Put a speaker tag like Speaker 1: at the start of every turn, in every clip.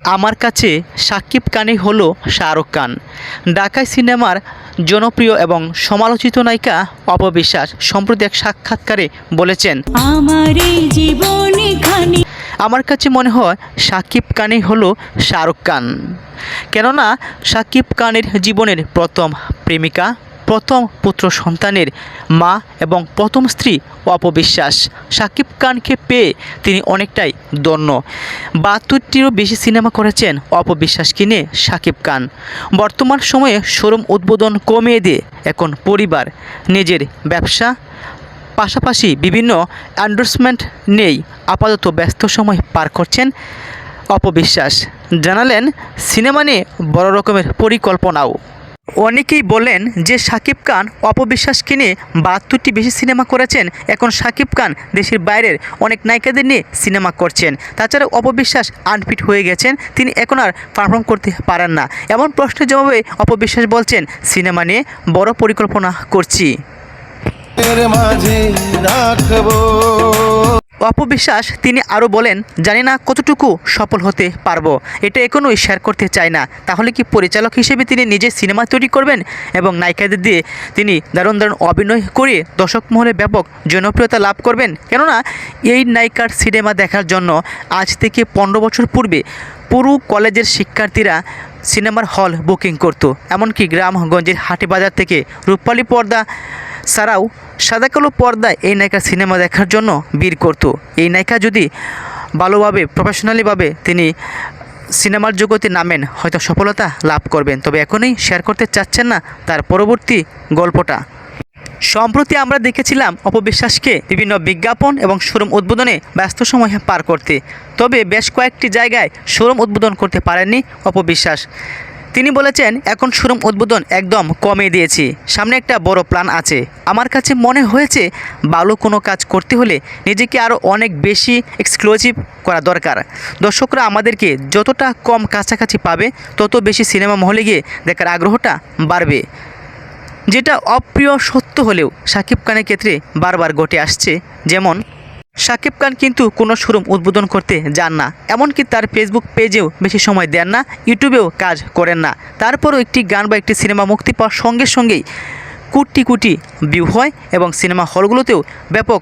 Speaker 1: আমার কাছে সাকিব খানই হলো শাহরুখ খান। ঢাকাই সিনেমার জনপ্রিয় এবং সমালোচিত নায়িকা অপবিশ্বাস সম্প্রতি এক সাক্ষাৎকারে বলেছেন
Speaker 2: আমার এই জীবনে খানি
Speaker 1: আমার কাছে মনে হয় সাকিব খানই হলো শাহরুখ খান। কেননা সাকিব খানের জীবনের প্রথম প্রেমিকা। প্রথম পুত্র সন্তানের মা এবং প্রথম স্ত্রী অপবিশ্বাস। সাকিব খানকে পেয়ে তিনি অনেকটাই দন্য বাহাত্তরটিরও বেশি সিনেমা করেছেন অপবিশ্বাস কিনে সাকিব খান। বর্তমান সময়ে শোরুম উদ্বোধন কমিয়ে দিয়ে এখন পরিবার। নিজের ব্যবসা, পাশাপাশি বিভিন্ন অ্যান্ডোর্সমেন্ট নেই আপাতত ব্যস্ত সময় পার করছেন অপবিশ্বাস। জানালেন, সিনেমা নিয়ে বড় রকমের পরিকল্পনাও। অনেকেই বলেন যে সাকিব খান অপবিশ্বাস কিনে বাহাত্তরটি বেশি সিনেমা করেছেন। এখন সাকিব খান দেশের বাইরের অনেক নায়িকাদের নিয়ে সিনেমা করছেন। তাছাড়া অপবিশ্বাস আনফিট হয়ে গেছেন। তিনি এখন আর পারফর্ম করতে পারেন না। এমন প্রশ্নের জবাবে অপবিশ্বাস বলছেন, সিনেমা নিয়ে বড় পরিকল্পনা করছি। অপবিশ্বাস তিনি আরও বলেন, জানি না কতটুকু সফল হতে পারব। এটা এখনই শেয়ার করতে চায় না। তাহলে কি পরিচালক হিসেবে তিনি নিজে সিনেমা তৈরি করবেন এবং নায়িকাদের দিয়ে তিনি দারুণ দারুণ অভিনয় করে দর্শক মহলে ব্যাপক জনপ্রিয়তা লাভ করবেন? কেননা, এই নায়িকার সিনেমা দেখার জন্য আজ থেকে পনেরো বছর পূর্বে পুরো কলেজের শিক্ষার্থীরা সিনেমার হল বুকিং করত। এমনকি গ্রামগঞ্জের হাটে বাজার থেকে রূপালী পর্দা ছাড়াও সাদা কালো পর্দায় এই নায়িকার সিনেমা দেখার জন্য বীর করত। এই নায়িকা যদি ভালোভাবে প্রফেশনালিভাবে তিনি সিনেমার জগতে নামেন, হয়তো সফলতা লাভ করবেন। তবে এখনই শেয়ার করতে চাচ্ছেন না তার পরবর্তী গল্পটা। সম্প্রতি আমরা দেখেছিলাম অপবিশ্বাসকে বিভিন্ন বিজ্ঞাপন এবং শোরুম উদ্বোধনে ব্যস্ত সময় পার করতে। তবে বেশ কয়েকটি জায়গায় শোরুম উদ্বোধন করতে পারেননি অপবিশ্বাস। তিনি বলেছেন, এখন শোরুম উদ্বোধন একদম কমিয়ে দিয়েছি। সামনে একটা বড় প্ল্যান আছে। আমার কাছে মনে হয়েছে, ভালো কোনো কাজ করতে হলে নিজেকে আরও অনেক বেশি এক্সক্লুসিভ করা দরকার। দর্শকরা আমাদেরকে যতটা কম কাছাকাছি পাবে, তত বেশি সিনেমা মহলে গিয়ে দেখার আগ্রহটা বাড়বে। যেটা অপ্রিয় সত্য হলেও সাকিব খানের ক্ষেত্রে বারবার ঘটে আসছে। যেমন সাকিব খান কিন্তু কোনো শোরুম উদ্বোধন করতে যান না, এমনকি তার ফেসবুক পেজেও বেশি সময় দেন না ইউটিউবেও কাজ করেন না। তারপরও একটি গান বা একটি সিনেমা মুক্তি পাওয়ার সঙ্গে সঙ্গেই কোটি কোটি ভিউ হয় এবং সিনেমা হলগুলোতেও ব্যাপক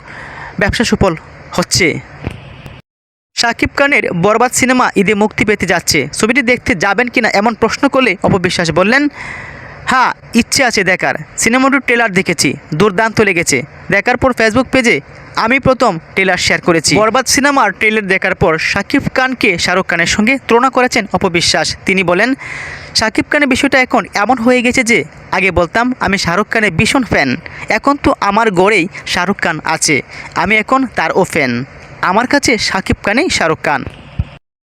Speaker 1: ব্যবসা সুফল হচ্ছে। শাকিব খানের বরবাদ সিনেমা ঈদে মুক্তি পেতে যাচ্ছে। ছবিটি দেখতে যাবেন কিনা এমন প্রশ্ন করলে অপবিশ্বাস বললেন হ্যাঁ ইচ্ছে আছে দেখার। সিনেমাটির ট্রেলার দেখেছি, দুর্দান্ত লেগেছে। দেখার পর ফেসবুক পেজে আমি প্রথম ট্রেলার শেয়ার করেছি। বরবাদ সিনেমার ট্রেলার দেখার পর শাকিব খানকে শাহরুখ খানের সঙ্গে তুলনা করেছেন অপবিশ্বাস। তিনি বলেন, শাকিব খানের বিষয়টা এখন এমন হয়ে গেছে যে, আগে বলতাম আমি শাহরুখ খানের ভীষণ ফ্যান। এখন তো আমার গড়েই শাহরুখ খান আছে। আমি এখন তারও ফ্যান। আমার কাছে শাকিব খানেই শাহরুখ খান।